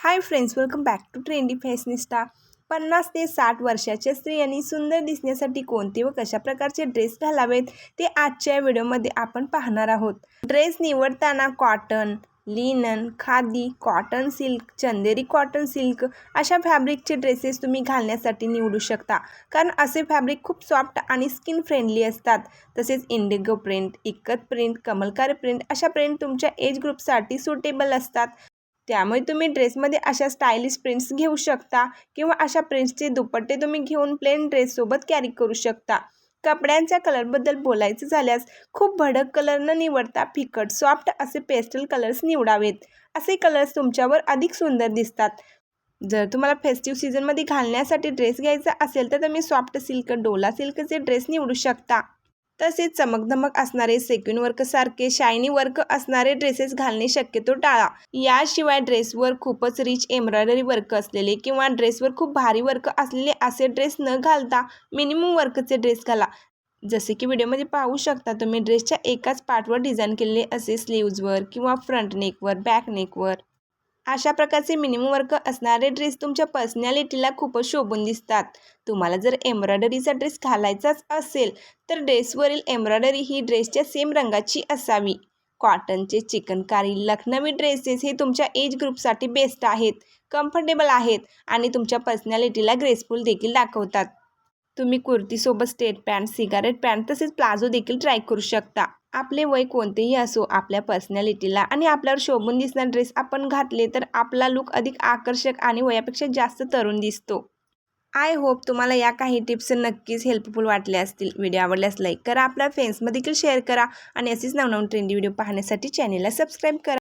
Hi friends welcome back to trendy fashionista पन्नास ते साठ वर्षाच्या स्त्रियांनी सुंदर दिसण्यासाठी कोणते व कशा प्रकारचे ड्रेस घालावेत ते आजच्या व्हिडिओमध्ये आपण पाहणार आहोत. ड्रेस निवडताना cotton linen khadi cotton silk Chanderi cotton silk अशा फॅब्रिकचे ड्रेसेस तुम्ही घालण्यासाठी निवडू शकता. कारण असे फॅब्रिक खूप सॉफ्ट आणि स्किन फ्रेंडली असतात. तसेच indigo print Ikkat print Kalamkari print अशा प्रिंट तुमच्या एज ग्रुपसाठी सुटेबल असतात. त्यामुळे तुम्ही ड्रेसमध्ये अशा स्टायलिश प्रिंट्स घेऊ शकता किंवा अशा प्रिंट्सचे दुपट्टे तुम्ही घेऊन प्लेन ड्रेससोबत कॅरी करू शकता. कपड्यांच्या कलरबद्दल बोलायचं झाल्यास खूप भडक कलर न निवडता फिकट सॉफ्ट असे पेस्टल कलर्स निवडावेत. असे कलर्स तुमच्यावर अधिक सुंदर दिसतात. जर तुम्हाला फेस्टिव्ह सीझनमध्ये घालण्यासाठी ड्रेस घ्यायचा असेल तर तुम्ही सॉफ्ट सिल्क डोला सिल्कचे ड्रेस निवडू शकता. तसेच चमकधमक असणारे सेक्युन वर्कसारखे शायनी वर्क असणारे ड्रेसेस घालणे शक्यतो टाळा. याशिवाय ड्रेसवर खूपच रिच एम्ब्रॉयडरी वर्क असलेले किंवा ड्रेसवर खूप भारी वर्क असलेले असे ड्रेस न घालता मिनिमम वर्कचे ड्रेस घाला. जसे की व्हिडिओमध्ये पाहू शकता तुम्ही ड्रेसच्या एकाच पार्टवर डिझाईन केलेले असे स्लीव्जवर किंवा फ्रंट नेकवर बॅक नेकवर अशा प्रकारचे मिनिमम वर्क असणारे ड्रेस तुमच्या पर्सनॅलिटीला खूपच शोभून दिसतात. तुम्हाला जर एम्ब्रॉयडरीचा ड्रेस घालायचाच असेल तर ड्रेसवरील एम्ब्रॉयडरी ही ड्रेसच्या सेम रंगाची असावी. कॉटनचे चिकनकारी लखनवी ड्रेसेस हे तुमच्या एज ग्रुपसाठी बेस्ट आहेत कम्फर्टेबल आहेत आणि तुमच्या पर्सनॅलिटीला ग्रेसफुल देखील दाखवतात. तुम्ही कुर्तीसोबत स्टेट पॅन्ट सिगारेट पॅन्ट तसेच प्लाझो देखील ट्राय करू शकता. आपले वय कोणतेही असो आपल्या पर्सनॅलिटीला आणि आपल्यावर शोभून दिसणारे ड्रेस आपण घातले तर आपला लुक अधिक आकर्षक आणि वयापेक्षा जास्त तरुण दिसतो. आय होप तुम्हाला या काही टिप्स नक्कीच हेल्पफुल वाटल्या असतील. व्हिडिओ आवडल्यास लाईक करा आपल्या फ्रेंड्समध्ये देखील शेअर करा आणि असेच नवनवीन ट्रेंडी व्हिडिओ पाहण्यासाठी चॅनेलला सबस्क्राईब करा.